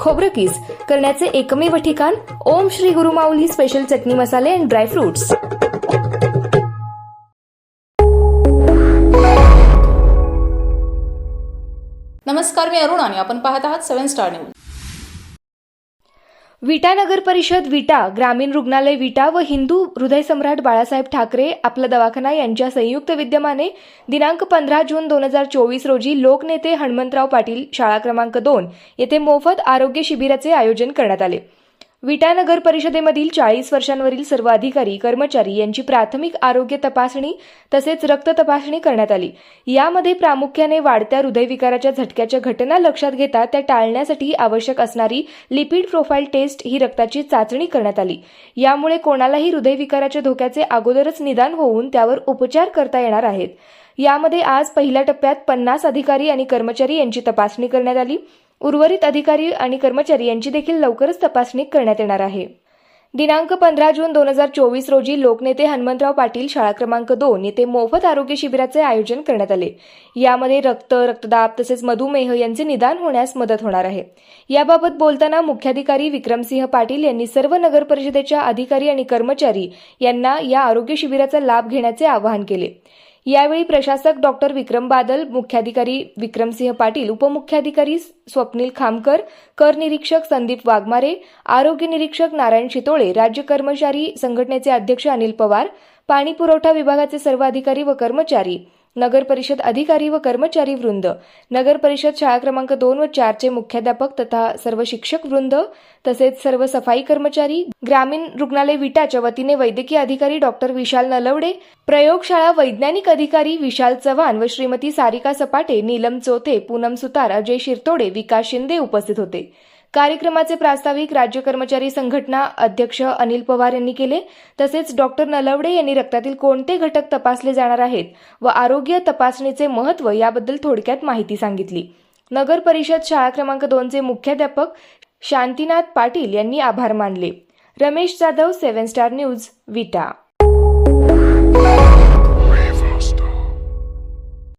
खोबरं किस करण्याचे एकमेव ठिकाण Om Shri Gurumauli special chutney masale and dry fruits नमस्कार मी अरुण आणि आपण पाहत आहात सेव्हन स्टार न्यूज विटा नगर परिषद विटा ग्रामीण रुग्णालय विटा व हिंदू हृदय सम्राट बाळासाहेब ठाकरे आपला दवाखाना यांच्या संयुक्त विद्यमाने दिनांक पंधरा जून दोन हजार चोवीस रोजी लोकनेते हनुमंतराव पाटील शाळा क्रमांक दोन येथे मोफत आरोग्य शिबिराचे आयोजन करण्यात आले. विटा नगर परिषदेमधील चाळीस वर्षांवरील सर्व अधिकारी कर्मचारी यांची प्राथमिक आरोग्य तपासणी तसेच रक्त तपासणी करण्यात आली. यामध्ये प्रामुख्याने वाढत्या हृदयविकाराच्या झटक्याच्या घटना लक्षात घेता त्या टाळण्यासाठी आवश्यक असणारी लिपिड प्रोफाईल टेस्ट ही रक्ताची चाचणी करण्यात आली. यामुळे कोणालाही हृदयविकाराच्या धोक्याचे अगोदरच निदान होऊन त्यावर उपचार करता येणार आहेत. यामध्ये आज पहिल्या टप्प्यात पन्नास अधिकारी आणि कर्मचारी यांची तपासणी करण्यात आली. उर्वरित अधिकारी आणि कर्मचारी यांची देखील लवकरच तपासणी करण्यात येणार आहे. दिनांक पंधरा जून दोन हजार चोवीस रोजी लोकनेते हनुमंतराव पाटील शाळा क्रमांक दोन येथे मोफत आरोग्य शिबिराचे आयोजन करण्यात आले. यामध्ये रक्त रक्तदाब तसेच मधुमेह यांचे निदान होण्यास मदत होणार आहे. याबाबत बोलताना मुख्याधिकारी विक्रमसिंह पाटील यांनी सर्व नगर परिषदेच्या अधिकारी आणि कर्मचारी यांना या आरोग्य शिबिराचा लाभ घेण्याचे आवाहन केले. यावेळी प्रशासक डॉक्टर विक्रम बादल मुख्याधिकारी विक्रमसिंह पाटील उपमुख्याधिकारी स्वप्नील खामकर कर निरीक्षक संदीप वाघमारे आरोग्य निरीक्षक नारायण शितोळे राज्य कर्मचारी संघटनेचे अध्यक्ष अनिल पवार पाणी पुरवठा विभागाचे सर्व अधिकारी व कर्मचारी नगर परिषद अधिकारी व कर्मचारी वृंद. नगर परिषद शाळा क्रमांक दोन व चारचे मुख्याध्यापक तथा सर्व शिक्षक वृंद तसेच सर्व सफाई कर्मचारी ग्रामीण रुग्णालय विटाच्या वतीने वैद्यकीय अधिकारी डॉक्टर विशाल नलवडे प्रयोगशाळा वैज्ञानिक अधिकारी विशाल चव्हाण व श्रीमती सारिका सपाटे नीलम चोथे पूनम सुतार अजय शिरतोडे विकास शिंदे उपस्थित होते. कार्यक्रमाचे प्रास्ताविक राज्य कर्मचारी संघटना अध्यक्ष अनिल पवार यांनी केले. तसेच डॉक्टर नलवडे यांनी रक्तातील कोणते घटक तपासले जाणार आहेत व आरोग्य तपासणीचे महत्त्व याबद्दल थोडक्यात माहिती सांगितली. नगर परिषद शाळा क्रमांक दोनचे मुख्याध्यापक शांतीनाथ पाटील यांनी आभार मानले. Ramesh Jadhav seven star news Vita.